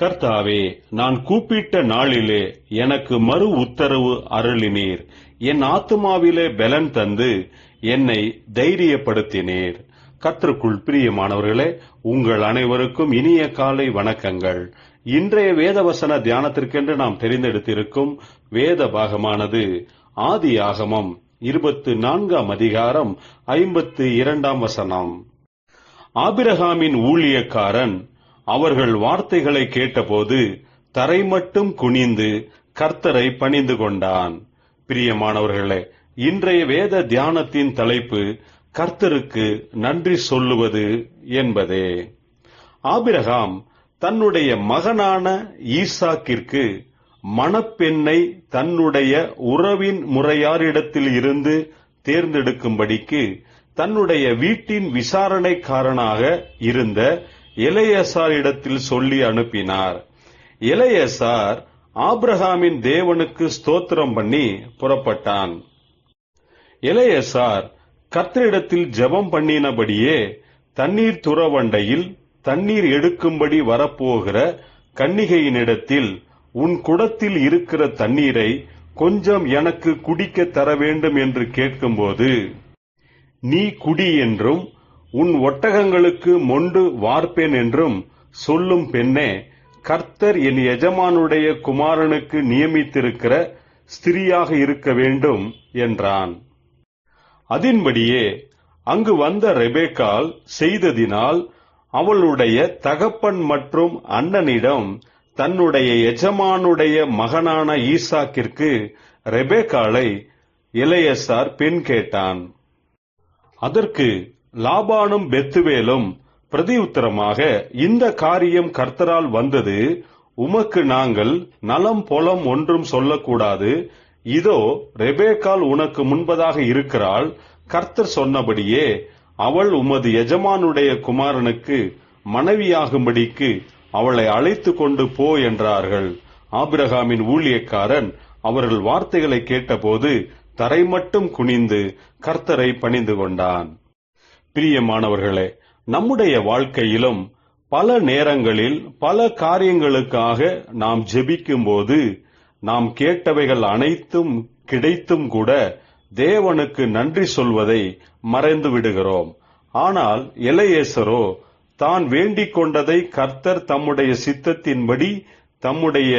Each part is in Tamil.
கர்த்தாவே நான் கூப்பிட்ட நாளிலே எனக்கு மறு உத்தரவு அருளினீர். என் ஆத்துமாவிலே பலன் தந்து என்னை தைரியப்படுத்தினீர். கர்த்தருக்குள் பிரியமானவர்களே உங்கள் அனைவருக்கும் இனிய காலை வணக்கங்கள். இன்றைய வேதவசன தியானத்திற்கென்று நாம் தெரிந்தெடுத்திருக்கும் வேத பாகமானது ஆதி ஆகமம் இருபத்து நான்காம் அதிகாரம் ஐம்பத்து இரண்டாம் வசனம். ஆபிரகாமின் ஊழியக்காரன் அவர்கள் வார்த்தைகளை கேட்டபோது தரை மட்டும் குனிந்து கர்த்தரை பணிந்து கொண்டான். பிரியமானவர்களே இன்றைய வேத தியானத்தின் தலைப்பு கர்த்தருக்கு நன்றி சொல்லுவது என்பதே. ஆபிரகாம் தன்னுடைய மகனான ஈசாக்கிற்கு மணப்பெண்ணை தன்னுடைய உறவின் முறையாரிடத்தில் இருந்து தேர்ந்தெடுக்கும்படிக்கு தன்னுடைய வீட்டின் விசாரணைக்காரனாக இருந்த இளையசாரிடத்தில் சொல்லி அனுப்பினார். இளையசார் ஆப்ரஹாமின் தேவனுக்கு ஸ்தோத்திரம் பண்ணி புறப்பட்டான். இளையசார் கர்த்தரிடத்தில் ஜெபம் பண்ணினபடியே தண்ணீர் துறவண்டையில் தண்ணீர் எடுக்கும்படி வரப்போகிற கன்னிகையினிடத்தில் உன் குடத்தில் இருக்கிற தண்ணீரை கொஞ்சம் எனக்கு குடிக்க தர வேண்டும் என்று கேட்கும்போது நீ குடி என்றும் உன் ஒட்டகங்களுக்கு மொண்டு வார்ப்பேன் என்றும் சொல்லும் பெண்ணே கர்த்தர் என் எஜமானுடைய குமாரனுக்கு நியமித்திருக்கிற ஸ்திரியாக இருக்க வேண்டும் என்றான். அதின்படியே அங்கு வந்த ரெபேக்கால் செய்ததினால் அவளுடைய தகப்பன் மற்றும் அண்ணனிடம் தன்னுடைய எஜமானுடைய மகனான ஈசாக்கிற்கு ரெபேக்காலை இளையசார் பெண் கேட்டான். அதற்கு லாபானும் பெத்துவேலும் பிரதியுத்தரமாக இந்த காரியம் கர்த்தரால் வந்தது உமக்கு நாங்கள் நலம் பொலம் ஒன்றும் சொல்லக்கூடாது. இதோ ரெபேக்கால் உனக்கு முன்பதாக இருக்கிறாள் கர்த்தர் சொன்னபடியே அவள் உமது எஜமானுடைய குமாரனுக்கு மனைவியாகும்படிக்கு அவளை அழைத்து கொண்டு போ என்றார்கள். ஆபிரகாமின் ஊழியக்காரன் அவர்கள் வார்த்தைகளை கேட்டபோது தரை மட்டும் குனிந்து கர்த்தரை பணிந்து கொண்டான். பிரியமானவர்களே நம்முடைய வாழ்க்கையிலும் பல நேரங்களில் பல காரியங்களுக்காக நாம் ஜெபிக்கும்போது நாம் கேட்டவைகள் அனைத்தும் கிடைத்தும் கூட தேவனுக்கு நன்றி சொல்வதை மறைந்து விடுகிறோம். ஆனால் இளையேசரோ தான் வேண்டிக் கொண்டதை கர்த்தர் தம்முடைய சித்தத்தின்படி தம்முடைய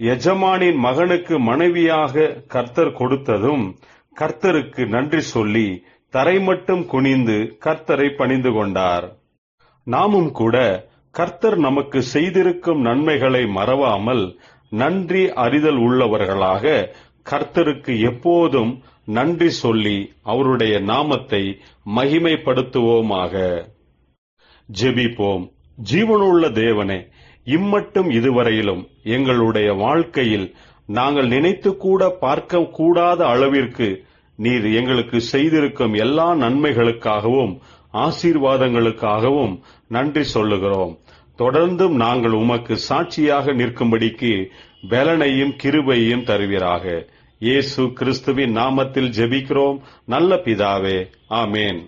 எஜமானின் மகனுக்கு மனைவியாக கர்த்தர் கொடுத்ததும் கர்த்தருக்கு நன்றி சொல்லி தரை மட்டும் குனிந்து கர்த்தரை பணிந்து கொண்டார். நாமும் கூட கர்த்தர் நமக்கு செய்திருக்கும் நன்மைகளை மறவாமல் நன்றி அறிதல் உள்ளவர்களாக கர்த்தருக்கு எப்போதும் நன்றி சொல்லி அவருடைய நாமத்தை மகிமைப்படுத்துவோமாக. ஜெபிப்போம். ஜீவனுள்ள தேவனே இம்மட்டும் இதுவரையிலும் எங்களுடைய வாழ்க்கையில் நாங்கள் நினைத்து கூட பார்க்க கூடாத அளவிற்கு நீர் எங்களுக்கு செய்திருக்கும் எல்லா நன்மைகளுக்காகவும் ஆசீர்வாதங்களுக்காகவும் நன்றி சொல்லுகிறோம். தொடர்ந்தும் நாங்கள் உமக்கு சாட்சியாக நிற்கும்படிக்கு பலனையும் கிருபையும் தருவீராக. இயேசு கிறிஸ்துவின் நாமத்தில் ஜெபிக்கிறோம். நல்ல பிதாவே ஆமேன்.